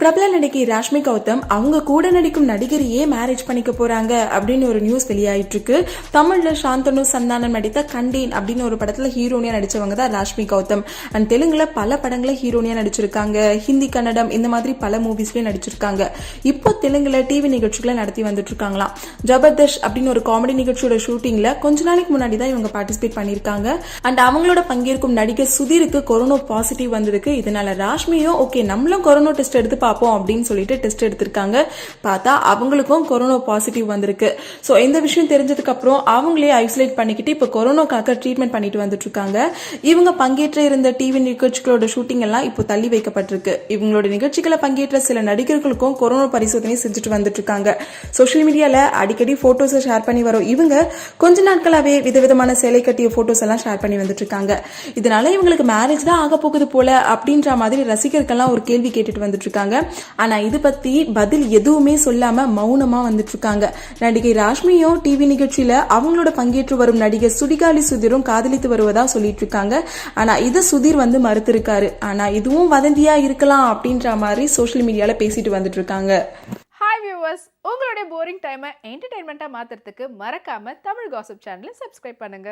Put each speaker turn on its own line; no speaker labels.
பிரபல நடிகை ராஷ்மி கௌதம் அவங்க கூட நடிக்கும் நடிகரையே மேரேஜ் பண்ணிக்க போறாங்க அப்படின்னு ஒரு நியூஸ் வெளியாயிட்டு இருக்கு தமிழ்ல சாந்தனு சந்தானம் நடித்த கண்டேன் அப்படின்னு ஒரு படத்துல ஹீரோனியா நடிச்சவங்க தான் ராஷ்மி கௌதம். அண்ட் தெலுங்குல பல படங்களை ஹீரோனியா நடிச்சிருக்காங்க. ஹிந்தி கன்னடம் இந்த மாதிரி பல மூவிஸ்லயும் நடிச்சிருக்காங்க. இப்போ தெலுங்குல டிவி நிகழ்ச்சிகளை நடத்தி வந்துட்டு இருக்காங்களாம் ஜபர்தஷ் அப்படின்னு ஒரு காமெடி நிகழ்ச்சியோட ஷூட்டிங்ல கொஞ்ச நாளைக்கு முன்னாடி தான் இவங்க பார்ட்டிசிபேட் பண்ணிருக்காங்க அண்ட் அவங்களோட பங்கேற்கும் நடிகர் சுதீருக்கு கொரோனா பாசிட்டிவ் வந்திருக்கு இதனால ராஷ்மியும் ஓகே நம்மளும் கொரோனா டெஸ்ட் எடுத்து பார்ப்போம் அப்படின்னு சொல்லிட்டு டெஸ்ட் எடுத்திருக்காங்க. பார்த்தா அவங்களுக்கும் கொரோனா பாசிட்டிவ் வந்திருக்கு. ஸோ இந்த விஷயம் தெரிஞ்சதுக்கு அப்புறம் அவங்களே ஐசோலேட் பண்ணிக்கிட்டு இப்போ கொரோனாக்காக ட்ரீட்மெண்ட் பண்ணிட்டு வந்துட்டு இருக்காங்க இவங்க பங்கேற்ற இருந்த டிவி நிகழ்ச்சிகளோட ஷூட்டிங் எல்லாம் இப்போ தள்ளி வைக்கப்பட்டிருக்கு. இவங்களோட நிகழ்ச்சிகளை பங்கேற்ற சில நடிகர்களுக்கும் கொரோனா பரிசோதனை செஞ்சுட்டு வந்துட்டு இருக்காங்க சோஷியல் மீடியால அடிக்கடி போட்டோஸை ஷேர் பண்ணி வரும். இவங்க கொஞ்ச நாட்களாவே விதவிதமான சேலை கட்டிய போட்டோஸ் எல்லாம் ஷேர் பண்ணி வந்துட்டு இருக்காங்க இதனால இவங்களுக்கு மேரேஜ் தான் ஆக போகுது போல அப்படின்ற மாதிரி ரசிகர்கள்லாம் ஒரு கேள்வி கேட்டுட்டு வந்துட்டு இருக்காங்க ஆனா இது பத்தி பதில் எதுவுமே சொல்லாம மௌனமாக வந்துட்டு இருக்காங்க நடிகை ராஷ்மியும் டிவி நிகழ்ச்சியில அவங்களோட பங்கேற்று வரும் நடிகர் சுடிகாலி சுதிரும் காதலித்து வருவதா சொல்லிட்டு இருக்காங்க ஆனா இது சுதீர் வந்து மறுத்திருக்காரு. ஆனா இதுவும் வதந்தியா இருக்கலாம் அப்படின்ற மாதிரி சோஷியல் மீடியால பேசிட்டு வந்துட்டு இருக்காங்க
ஹாய் வியூவர்ஸ் உங்களுடைய போரிங் டைமை என்டர்டைன்மெண்ட்டாக மாற்றுறதுக்கு மறக்காம தமிழ் காசப் சேனலை சப்ஸ்கிரைப் பண்ணுங்க.